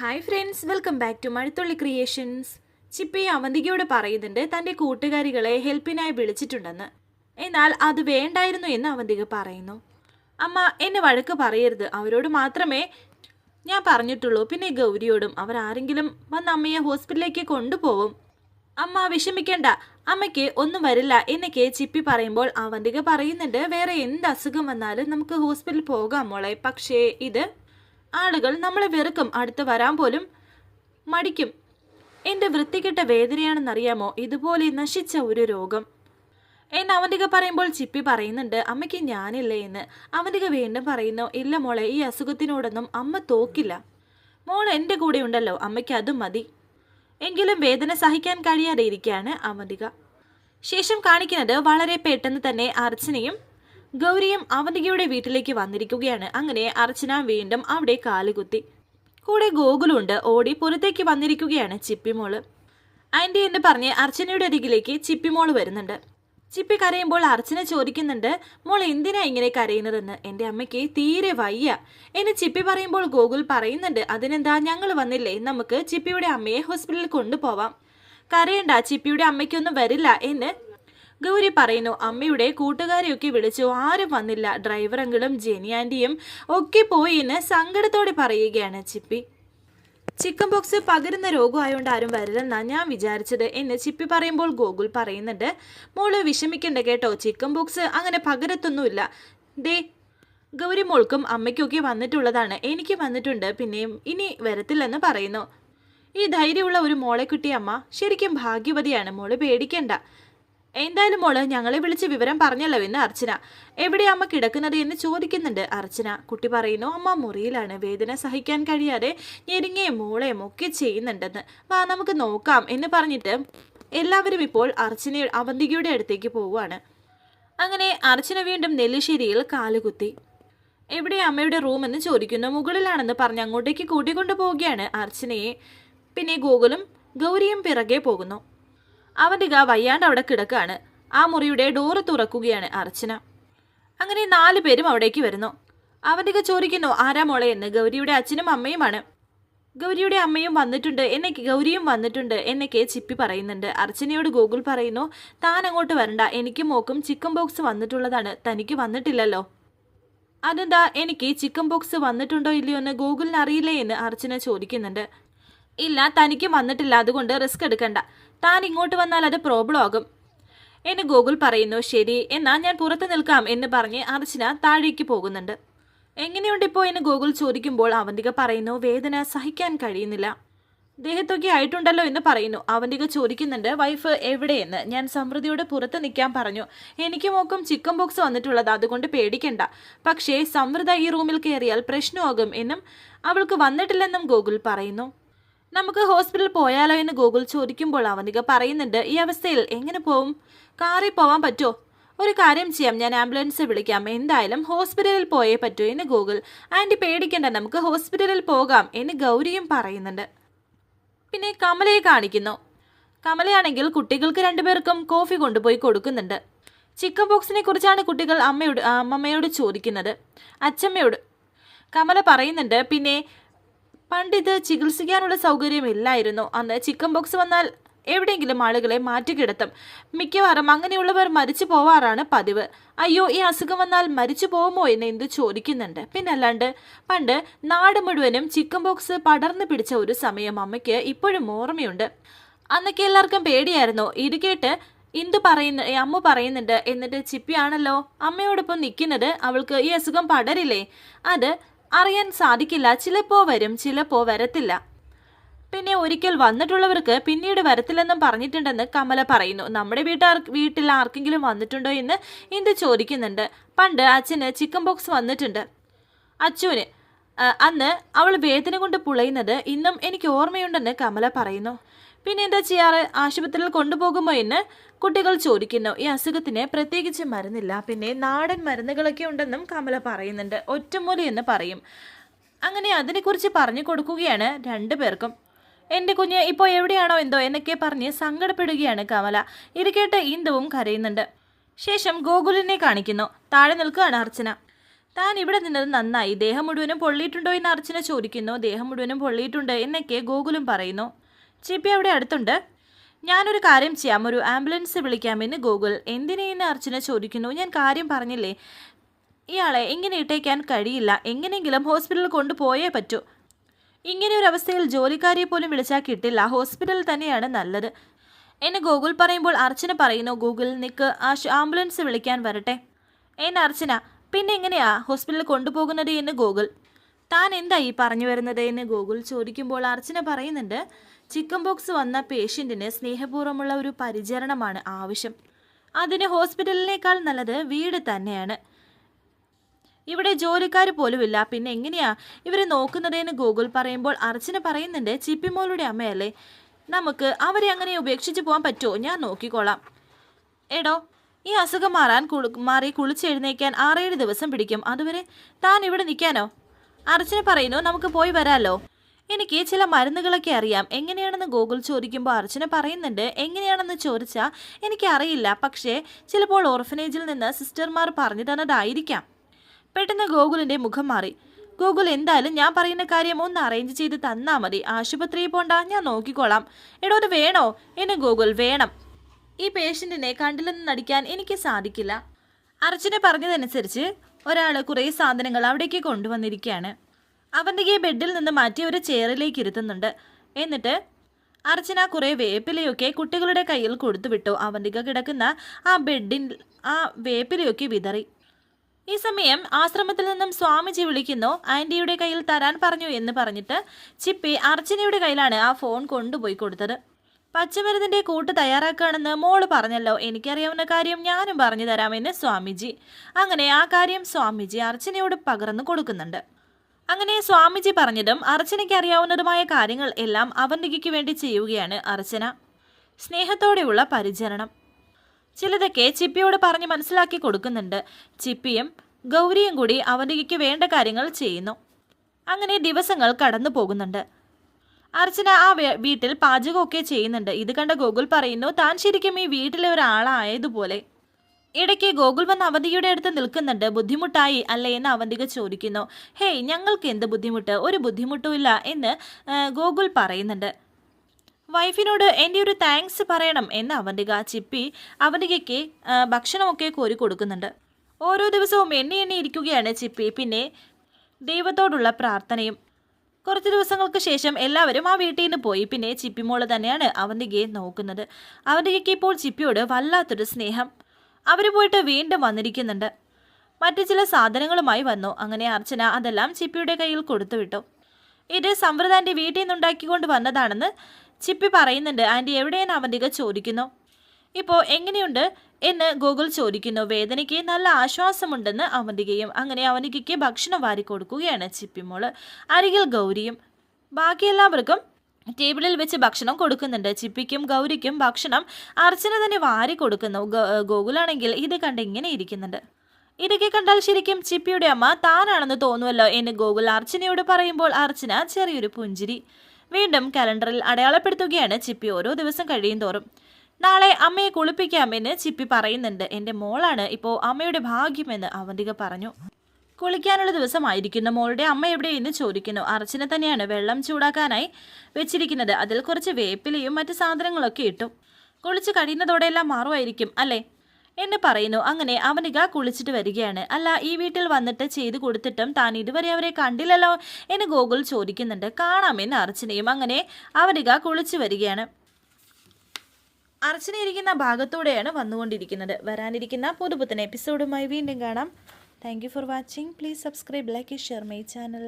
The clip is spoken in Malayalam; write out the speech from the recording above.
Hi friends welcome back to Mazhathulli creations Chippi അവന്തികയോട് പറയുന്നുണ്ട് തന്റെ കൂട്ടുകാരികളെ ഹെൽപ്പിനായി വിളിച്ചിട്ടുണ്ടെന്ന്. എന്നാൽ അത് വേണ്ടായിരുന്നു എന്ന് അവന്തിക പറയുന്നു. അമ്മ എന്നെ വഴക്ക് പറയരുത്. അവരോട് മാത്രമേ ഞാൻ പറഞ്ഞിട്ടുള്ളൂ. പിന്നെ ഗൗരിയോടും അവർ ആരെങ്കിലും വന്ന് അമ്മയെ ഹോസ്പിറ്റലിലേക്ക് കൊണ്ടുപോകും അമ്മ വിഷമിക്കേണ്ട. അമ്മയ്ക്ക് ഒന്നും വരില്ല എന്നൊക്കെ ചിപ്പി പറയുമ്പോൾ അവന്തിക പറയുന്നുണ്ട് വേറെ എന്ത് അസുഖം വന്നാലും നമുക്ക് ഹോസ്പിറ്റലിൽ പോകാം മോളെ. പക്ഷേ ഇത് ആളുകൾ നമ്മളെ വെറുക്കും. അടുത്ത് വരാൻ പോലും മടിക്കും. എന്റെ വൃത്തികെട്ട വേദനയാണെന്നറിയാമോ? ഇതുപോലെ നശിച്ച ഒരു രോഗം. എന്നെ അവന്റെ പറയുമ്പോൾ ചിപ്പി പറയുന്നുണ്ട് അമ്മയ്ക്ക് ഞാനില്ലേ എന്ന്. അവന്റെ വീണ്ടും പറയുന്നു ഇല്ല മോളെ ഈ അസുഖത്തിനോടൊന്നും അമ്മ തോക്കില്ല. മോൾ എന്റെ കൂടെ ഉണ്ടല്ലോ അമ്മയ്ക്ക് അതും മതി. എങ്കിലും വേദന സഹിക്കാൻ കഴിയാതെ ഇരിക്കുകയാണ് അവന്തിക. ശേഷം കാണിക്കുന്നത് വളരെ പെട്ടെന്ന് തന്നെ അർച്ചനയും ഗൗരിയും അവന്തികയുടെ വീട്ടിലേക്ക് വന്നിരിക്കുകയാണ്. അങ്ങനെ അർച്ചന വീണ്ടും അവിടെ കാലുകുത്തി. കൂടെ ഗോകുലുണ്ട്. ഓടി പുറത്തേക്ക് വന്നിരിക്കുകയാണ് ചിപ്പിമോൾ. ആന്റി എന്ന് പറഞ്ഞ് അർച്ചനയുടെ അരികിലേക്ക് ചിപ്പിമോൾ വരുന്നുണ്ട്. ചിപ്പി കരയുമ്പോൾ അർച്ചന ചോദിക്കുന്നുണ്ട് മോൾ എന്തിനാ ഇങ്ങനെ കരയുന്നതെന്ന്? എന്റെ അമ്മയ്ക്ക് തീരെ വയ്യ. എന്ന് ചിപ്പി പറയുമ്പോൾ ഗോകുൽ പറയുന്നുണ്ട് അതിനെന്താ? ഞങ്ങൾ വന്നില്ലേ. നമുക്ക് ചിപ്പിയുടെ അമ്മയെ ഹോസ്പിറ്റലിൽ കൊണ്ടുപോവാം. കരയണ്ട ചിപ്പിയുടെ അമ്മയ്ക്കൊന്നും വരില്ല എന്ന് ഗൗരി പറയുന്നു അമ്മയുടെ കൂട്ടുകാരെയൊക്കെ വിളിച്ചു. ആരും വന്നില്ല. ഡ്രൈവറെങ്കിലും ജെനിയാന്റിയും ഒക്കെ പോയി എന്ന് സങ്കടത്തോടെ പറയുകയാണ് ചിപ്പി. ചിക്കൻ ബോക്സ് പകരുന്ന രോഗമായതുകൊണ്ട് ആരും വരില്ലെന്നാണ് ഞാൻ വിചാരിച്ചത് എന്ന് ചിപ്പി പറയുമ്പോൾ ഗോകുൽ പറയുന്നുണ്ട് മോൾ വിഷമിക്കണ്ട കേട്ടോ. ചിക്കൻ ബോക്സ് അങ്ങനെ പകരത്തൊന്നുമില്ല. ദേ ഗൗരി മോൾക്കും അമ്മയ്ക്കൊക്കെ വന്നിട്ടുള്ളതാണ്. എനിക്ക് വന്നിട്ടുണ്ട്. പിന്നെയും ഇനി വരത്തില്ലെന്ന് പറയുന്നു. ഈ ധൈര്യമുള്ള ഒരു മോളെ കിട്ടിയ അമ്മ ശരിക്കും ഭാഗ്യവതിയാണ്. മോൾ പേടിക്കണ്ട. എന്തായാലും മോൾ ഞങ്ങളെ വിളിച്ച് വിവരം പറഞ്ഞല്ലോ എന്ന് അർച്ചന. എവിടെ അമ്മ കിടക്കുന്നത് എന്ന് ചോദിക്കുന്നുണ്ട് അർച്ചന. കുട്ടി പറയുന്നു അമ്മ മുറിയിലാണ്. വേദന സഹിക്കാൻ കഴിയാതെ ഞെരുങ്ങയും മൂളയും ഒക്കെ ചെയ്യുന്നുണ്ടെന്ന്. വാ നമുക്ക് നോക്കാം എന്ന് പറഞ്ഞിട്ട് എല്ലാവരും ഇപ്പോൾ അർച്ചന അവന്തികയുടെ അടുത്തേക്ക് പോവുകയാണ്. അങ്ങനെ അർച്ചന വീണ്ടും നെല്ലിശ്ശേരിയിൽ കാലുകുത്തി. എവിടെ അമ്മയുടെ റൂം എന്ന് ചോദിക്കുന്നു? മുകളിലാണെന്ന് പറഞ്ഞ് അങ്ങോട്ടേക്ക് കൂട്ടിക്കൊണ്ടു പോവുകയാണ് അർച്ചനയെ. പിന്നെ ഗോകുലും ഗൗരിയും പിറകെ പോകുന്നു. അവന്തിക വയ്യാണ്ട് അവിടെ കിടക്കുകയാണ് ആ മുറിയുടെ ഡോറ് തുറക്കുകയാണ് അർച്ചന. അങ്ങനെ നാലു പേരും അവിടേക്ക് വരുന്നു. അവന്തിക ചോദിക്കുന്നു ആരാ മോളെ? എന്ന്. ഗൗരിയുടെ അച്ഛനും അമ്മയുമാണ്. ഗൗരിയുടെ അമ്മയും വന്നിട്ടുണ്ട്. എന്നൊക്കെ ഗൗരിയും വന്നിട്ടുണ്ട് എന്നൊക്കെ ചിപ്പി പറയുന്നുണ്ട്. അർച്ചനയോട് ഗോകുൽ പറയുന്നു താൻ അങ്ങോട്ട് വരണ്ട. എനിക്ക് മോക്കും ചിക്കൻ ബോക്സ് വന്നിട്ടുള്ളതാണ്. തനിക്ക് വന്നിട്ടില്ലല്ലോ. അതെന്താ? എനിക്ക് ചിക്കൻ ബോക്സ് വന്നിട്ടുണ്ടോ ഇല്ലയോ എന്ന് ഗൂഗിളിന് അറിയില്ലേ? എന്ന് അർച്ചന ചോദിക്കുന്നുണ്ട്. ഇല്ല തനിക്ക് വന്നിട്ടില്ല. അതുകൊണ്ട് റിസ്ക് എടുക്കണ്ട. താൻ ഇങ്ങോട്ട് വന്നാൽ അത് പ്രോബ്ലം ആകും എന്ന് ഗോകുൽ പറയുന്നു ശരി എന്നാ ഞാൻ പുറത്ത് നിൽക്കാം എന്ന് പറഞ്ഞ് അർച്ചന താഴേക്ക് പോകുന്നുണ്ട്. എങ്ങനെയുണ്ട് ഇപ്പോൾ എന്ന് ഗോകുൽ ചോദിക്കുമ്പോൾ അവന്തിക പറയുന്നു വേദന സഹിക്കാൻ കഴിയുന്നില്ല. ദേഹത്തൊക്കെ ആയിട്ടുണ്ടല്ലോ എന്ന് പറയുന്നു. അവന്തിക ചോദിക്കുന്നുണ്ട് വൈഫ് എവിടെയെന്ന്? ഞാൻ സമൃദ്ധിയോട് പുറത്ത് നിൽക്കാൻ പറഞ്ഞു. എനിക്ക് മോക്കും ചിക്കൻ ബോക്സ് വന്നിട്ടുള്ളത് അതുകൊണ്ട് പേടിക്കണ്ട. പക്ഷേ സമൃദ്ധ ഈ റൂമിൽ കയറിയാൽ പ്രശ്നമാകും എന്നും അവൾക്ക് വന്നിട്ടില്ലെന്നും ഗോകുൽ പറയുന്നു. നമുക്ക് ഹോസ്പിറ്റലിൽ പോയാലോ എന്ന് ഗൂഗിൾ ചോദിക്കുമ്പോൾ അവനിക പറയുന്നുണ്ട് ഈ അവസ്ഥയിൽ എങ്ങനെ പോവും? കാറിൽ പോവാൻ പറ്റുമോ ഒരു കാര്യം ചെയ്യാം ഞാൻ ആംബുലൻസ് വിളിക്കാം. എന്തായാലും ഹോസ്പിറ്റലിൽ പോയേ പറ്റൂ എന്ന് ഗൂഗിൾ. ആന്റി പേടിക്കേണ്ട നമുക്ക് ഹോസ്പിറ്റലിൽ പോകാം എന്ന് ഗൗരിയും പറയുന്നുണ്ട്. പിന്നെ കമലയെ കാണിക്കുന്നു. കമലയാണെങ്കിൽ കുട്ടികൾക്ക് രണ്ടുപേർക്കും കോഫി കൊണ്ടുപോയി കൊടുക്കുന്നുണ്ട്. ചിക്കൻ ബോക്സിനെ കുറിച്ചാണ് കുട്ടികൾ അമ്മയോട് അമ്മമ്മയോട് ചോദിക്കുന്നത്. അച്ചമ്മയോട് കമല പറയുന്നുണ്ട് പിന്നെ പണ്ടിത് ചികിത്സിക്കാനുള്ള സൗകര്യമില്ലായിരുന്നു അന്ന് ചിക്കൻ ബോക്സ് വന്നാൽ എവിടെയെങ്കിലും ആളുകളെ മാറ്റിക്കിടത്തും. മിക്കവാറും അങ്ങനെയുള്ളവർ മരിച്ചു പോവാറാണ് പതിവ്. അയ്യോ ഈ അസുഖം വന്നാൽ മരിച്ചു പോകുമോ എന്ന് എന്ത് ചോദിക്കുന്നുണ്ട്. പിന്നല്ലാണ്ട് പണ്ട് നാട് മുഴുവനും ചിക്കൻ ബോക്സ് പടർന്നു പിടിച്ച ഒരു സമയം അമ്മയ്ക്ക് ഇപ്പോഴും ഓർമ്മയുണ്ട്. അന്നൊക്കെ എല്ലാവർക്കും പേടിയായിരുന്നു. ഇത് കേട്ട് ഇന്ദു പറയുന്ന അമ്മ പറയുന്നുണ്ട് എന്നിട്ട് ചിപ്പിയാണല്ലോ അമ്മയോടൊപ്പം നിൽക്കുന്നത് അവൾക്ക് ഈ അസുഖം പടരില്ലേ അത് അറിയാൻ സാധിക്കില്ല. ചിലപ്പോ വരും ചിലപ്പോ വരത്തില്ല. പിന്നെ ഒരിക്കൽ വന്നിട്ടുള്ളവർക്ക് പിന്നീട് വരത്തില്ലെന്നും പറഞ്ഞിട്ടുണ്ടെന്ന് കമല പറയുന്നു. നമ്മുടെ വീട്ടാർ വീട്ടിൽ ആർക്കെങ്കിലും വന്നിട്ടുണ്ടോ എന്ന് ഇന്ത് ചോദിക്കുന്നുണ്ട്. പണ്ട് അച്ഛന് ചിക്കൻ ബോക്സ് വന്നിട്ടുണ്ട്. അച്ചുവിന് അന്ന് അവൾ വേദന കൊണ്ട് പുളയുന്നത് ഇന്നും എനിക്ക് ഓർമ്മയുണ്ടെന്ന് കമല പറയുന്നു. പിന്നെ എന്താ ചെയ്യാറ്? ആശുപത്രിയിൽ കൊണ്ടുപോകുമ്പോൾ എന്ന് കുട്ടികൾ ചോദിക്കുന്നു. ഈ അസുഖത്തിന് പ്രത്യേകിച്ച് മരുന്നില്ല. പിന്നെ നാടൻ മരുന്നുകളൊക്കെ ഉണ്ടെന്നും കമല പറയുന്നുണ്ട്. ഒറ്റമൂലി എന്ന് പറയും. അങ്ങനെ അതിനെക്കുറിച്ച് പറഞ്ഞു കൊടുക്കുകയാണ് രണ്ടു പേർക്കും. എന്റെ കുഞ്ഞ് ഇപ്പോൾ എവിടെയാണോ എന്തോ? എന്നൊക്കെ പറഞ്ഞ് സങ്കടപ്പെടുകയാണ് കമല. ഇത് കേട്ട് ഇന്ദുവും കരയുന്നുണ്ട്. ശേഷം ഗോകുലിനെ കാണിക്കുന്നു. താഴെ നിൽക്കുകയാണ് അർച്ചന. താൻ ഇവിടെ നിന്നത് നന്നായി. ദേഹം മുഴുവനും പൊള്ളിയിട്ടുണ്ടോ? എന്ന് അർച്ചന ചോദിക്കുന്നു. ദേഹം മുഴുവനും പൊള്ളിയിട്ടുണ്ട് എന്നൊക്കെ ഗോകുലും പറയുന്നു. ചിപ്പി അവിടെ അടുത്തുണ്ട്. ഞാനൊരു കാര്യം ചെയ്യാം. ഒരു ആംബുലൻസ് വിളിക്കാം. വിളിക്കാമെന്ന് ഗൂഗിൾ എന്തിനെന്ന് അർച്ചന ചോദിക്കുന്നു? ഞാൻ കാര്യം പറഞ്ഞില്ലേ? ഇയാളെ ഇങ്ങനെ ഇട്ടേക്കാൻ കഴിയില്ല. എങ്ങനെയെങ്കിലും ഹോസ്പിറ്റലിൽ കൊണ്ടുപോയേ പറ്റൂ. ഇങ്ങനെ ഒരു അവസ്ഥയിൽ ജോലിക്കാരിയെ പോലും വിളിച്ചാൽ കിട്ടില്ല. ഹോസ്പിറ്റലിൽ തന്നെയാണ് നല്ലത്. എന്നെ ഗൂഗിൾ പറയുമ്പോൾ അർച്ചന പറയുന്നു ഗൂഗിൾ നിക്ക് ആംബുലൻസ് വിളിക്കാൻ വരട്ടെ. എന്നെ അർച്ചന പിന്നെ എങ്ങനെയാ ഹോസ്പിറ്റലിൽ കൊണ്ടുപോകുന്നത്? എന്ന് ഗൂഗിൾ. താൻ എന്താ ഈ പറഞ്ഞു വരുന്നത് എന്ന് ഗൂഗിൾ ചോദിക്കുമ്പോൾ അർച്ചന പറയുന്നുണ്ട് ചിക്കൻ ബോക്സ് വന്ന പേഷ്യന്റിന് സ്നേഹപൂർവമുള്ള ഒരു പരിചരണമാണ് ആവശ്യം. അതിന് ഹോസ്പിറ്റലിനേക്കാൾ നല്ലത് വീട് തന്നെയാണ്. ഇവിടെ ജോലിക്കാർ പോലുമില്ല. പിന്നെ എങ്ങനെയാ ഇവരെ നോക്കുന്നതെന്ന് ഗൂഗിൾ പറയുമ്പോൾ അർച്ചന പറയുന്നുണ്ട് ചിപ്പിമോളുടെ അമ്മയല്ലേ? നമുക്ക് അവരെ അങ്ങനെ ഉപേക്ഷിച്ച് പോകാൻ പറ്റുമോ? ഞാൻ നോക്കിക്കോളാം. എടോ ഈ അസുഖം മാറാൻ കുളി മാറി കുളിച്ചെഴുന്നേക്കാൻ ആറേഴ് ദിവസം പിടിക്കും. അതുവരെ താൻ ഇവിടെ നിൽക്കാനോ? അർച്ചന പറയുന്നു നമുക്ക് പോയി വരാലോ. എനിക്ക് ചില മരുന്നുകളൊക്കെ അറിയാം. എങ്ങനെയാണെന്ന് ഗൂഗിൾ ചോദിക്കുമ്പോൾ അർച്ചന പറയുന്നുണ്ട് എങ്ങനെയാണെന്ന് ചോദിച്ചാൽ എനിക്കറിയില്ല പക്ഷേ ചിലപ്പോൾ ഓർഫനേജിൽ നിന്ന് സിസ്റ്റർമാർ പറഞ്ഞു തന്നതായിരിക്കാം. പെട്ടെന്ന് ഗോകുലിന്റെ മുഖം മാറി. ഗൂഗിൾ എന്തായാലും ഞാൻ പറയുന്ന കാര്യം ഒന്ന് അറേഞ്ച് ചെയ്ത് തന്നാൽ മതി. ആശുപത്രിയിൽ പോണ്ട ഞാൻ നോക്കിക്കോളാം. എടോ അത് വേണോ? എന്നെ ഗൂഗിൾ വേണം. ഈ പേഷ്യന്റിനെ കണ്ടില്ലെന്ന് നടിക്കാൻ എനിക്ക് സാധിക്കില്ല. അർച്ചന പറഞ്ഞതനുസരിച്ച് ഒരാൾ കുറേ സാധനങ്ങൾ അവിടേക്ക് കൊണ്ടുവന്നിരിക്കുകയാണ്. അവന്റെ ബെഡിൽ നിന്ന് മാറ്റി ഒരു ചെയറിലേക്ക് ഇരുത്തുന്നുണ്ട്. എന്നിട്ട് അർച്ചന കുറേ വേപ്പിലയൊക്കെ കുട്ടികളുടെ കയ്യിൽ കൊടുത്തു വിട്ടു. കിടക്കുന്ന ആ ബെഡിൻ ആ വേപ്പിലയൊക്കെ വിതറി. ഈ സമയം ആശ്രമത്തിൽ നിന്നും സ്വാമിജി വിളിക്കുന്നു. ആന്റിയുടെ കയ്യിൽ തരാൻ പറഞ്ഞു എന്ന് പറഞ്ഞിട്ട് ചിപ്പി അർച്ചനയുടെ കയ്യിലാണ് ആ ഫോൺ കൊണ്ടുപോയി കൊടുത്തത്. പച്ചമരുന്നിന്റെ കൂട്ട് തയ്യാറാക്കുകയാണെന്ന് മോൾ പറഞ്ഞല്ലോ. എനിക്കറിയാവുന്ന കാര്യം ഞാനും പറഞ്ഞു തരാമെന്ന് സ്വാമിജി. അങ്ങനെ ആ കാര്യം സ്വാമിജി അർച്ചനയോട് പകർന്നു കൊടുക്കുന്നുണ്ട്. അങ്ങനെ സ്വാമിജി പറഞ്ഞതും അർച്ചനയ്ക്ക് അറിയാവുന്നതുമായ കാര്യങ്ങൾ എല്ലാം അവന്തികയ്ക്ക് വേണ്ടി ചെയ്യുകയാണ് അർച്ചന. സ്നേഹത്തോടെയുള്ള പരിചരണം. ചിലതൊക്കെ ചിപ്പിയോട് പറഞ്ഞ് മനസ്സിലാക്കി കൊടുക്കുന്നുണ്ട്. ചിപ്പിയും ഗൗരിയും കൂടി അവന്തികയ്ക്ക് വേണ്ട കാര്യങ്ങൾ ചെയ്യുന്നു. അങ്ങനെ ദിവസങ്ങൾ കടന്നു പോകുന്നുണ്ട് അർച്ചന ആ വീട്ടിൽ പാചകമൊക്കെ ചെയ്യുന്നുണ്ട്. ഇത് കണ്ട ഗോകുൽ പറയുന്നു താൻ ശരിക്കും ഈ വീട്ടിലെ ഒരാളായതുപോലെ. ഇടയ്ക്ക് ഗോകുൽ വന്ന് അവന്തികയുടെ അടുത്ത് നിൽക്കുന്നുണ്ട്. ബുദ്ധിമുട്ടായി അല്ലേ? എന്ന് അവന്തിക ചോദിക്കുന്നു. ഹേയ് ഞങ്ങൾക്ക് എന്ത് ബുദ്ധിമുട്ട്? ഒരു ബുദ്ധിമുട്ടുമില്ല എന്ന് ഗോകുൽ പറയുന്നുണ്ട്. വൈഫിനോട് എന്റെ ഒരു താങ്ക്സ് പറയണം എന്ന് അവന്തിക ചിപ്പി അവന്തികയ്ക്ക് ഭക്ഷണമൊക്കെ കോരി കൊടുക്കുന്നുണ്ട്. ഓരോ ദിവസവും എണ്ണി എണ്ണി ഇരിക്കുകയാണ് ചിപ്പി. പിന്നെ ദൈവത്തോടുള്ള പ്രാർത്ഥനയും കുറച്ച് ദിവസങ്ങൾക്ക് ശേഷം എല്ലാവരും ആ വീട്ടിൽ നിന്ന് പോയി. പിന്നെ ചിപ്പിമോൾ തന്നെയാണ് അവന്തികയെ നോക്കുന്നത്. അവന്തികയ്ക്ക് ഇപ്പോൾ ചിപ്പിയോട് വല്ലാത്തൊരു സ്നേഹം. അവർ പോയിട്ട് വീണ്ടും വന്നിരിക്കുന്നുണ്ട്. മറ്റു ചില സാധനങ്ങളുമായി വന്നു. അങ്ങനെ അർച്ചന അതെല്ലാം ചിപ്പിയുടെ കയ്യിൽ കൊടുത്തുവിട്ടു ഇത് സമൃദ്ധ ആന്റി വീട്ടിൽ നിന്നുണ്ടാക്കിക്കൊണ്ട് വന്നതാണെന്ന് ചിപ്പി പറയുന്നുണ്ട്. ആന്റി എവിടെയെന്ന് അവന്തിക ചോദിക്കുന്നു. ഇപ്പോൾ എങ്ങനെയുണ്ട് എന്ന് ഗൂഗിൾ ചോദിക്കുന്നു. വേദനയ്ക്ക് നല്ല ആശ്വാസമുണ്ടെന്ന് അവന്തികയും അങ്ങനെ അവന്തികയ്ക്ക് ഭക്ഷണം വാരി കൊടുക്കുകയാണ് ചിപ്പിമോൾ അരികിൽ ഗൗരിയും ബാക്കി എല്ലാവർക്കും ടേബിളിൽ വെച്ച് ഭക്ഷണം കൊടുക്കുന്നുണ്ട്. ചിപ്പിക്കും ഗൗരിക്കും ഭക്ഷണം അർച്ചന തന്നെ വാരി കൊടുക്കുന്നു. ഗോകുലാണെങ്കിൽ ഇത് കണ്ട് ഇങ്ങനെ ഇരിക്കുന്നുണ്ട്. ഇതൊക്കെ കണ്ടാൽ ശരിക്കും ചിപ്പിയുടെ അമ്മ താനാണെന്ന് തോന്നുമല്ലോ എന്ന് ഗോകുൽ അർച്ചനയോട് പറയുമ്പോൾ അർച്ചന ചെറിയൊരു പുഞ്ചിരി വീണ്ടും കലണ്ടറിൽ അടയാളപ്പെടുത്തുകയാണ് ചിപ്പി ഓരോ ദിവസം കഴിയും തോറും. നാളെ അമ്മയെ കുളിപ്പിക്കാമെന്ന് ചിപ്പി പറയുന്നുണ്ട്. എന്റെ മോളാണ് ഇപ്പോ അമ്മയുടെ ഭാഗ്യമെന്ന് അവന്തിക പറഞ്ഞു. കുളിക്കാനുള്ള ദിവസമായിരിക്കുന്നു. മോളുടെ അമ്മ എവിടെയെന്ന് ചോദിക്കുന്നു. അർച്ചന തന്നെയാണ് വെള്ളം ചൂടാക്കാനായി വെച്ചിരിക്കുന്നത്. അതിൽ കുറച്ച് വേപ്പിലയും മറ്റു സാധനങ്ങളൊക്കെ ഇട്ടു. കുളിച്ച് കഴിയുന്നതോടെയെല്ലാം മാറുമായിരിക്കും അല്ലേ? എന്ന് പറയുന്നു. അങ്ങനെ അവനിക കുളിച്ചിട്ട് വരികയാണ്. അല്ല ഈ വീട്ടിൽ വന്നിട്ട് ചെയ്തു കൊടുത്തിട്ടും താൻ ഇതുവരെ അവരെ കണ്ടില്ലല്ലോ എന്ന് ഗോകുൽ ചോദിക്കുന്നുണ്ട്. കാണാമെന്ന് അർച്ചനയും അങ്ങനെ അവനിക കുളിച്ചു വരികയാണ്. അർച്ചന ഭാഗത്തോടെയാണ് ഭാഗത്തൂടെയാണ് വന്നുകൊണ്ടിരിക്കുന്നത്. വരാനിരിക്കുന്ന പുതുപുത്തൻ എപ്പിസോഡുമായി വീണ്ടും കാണാം. Thank for watching please subscribe like share my channel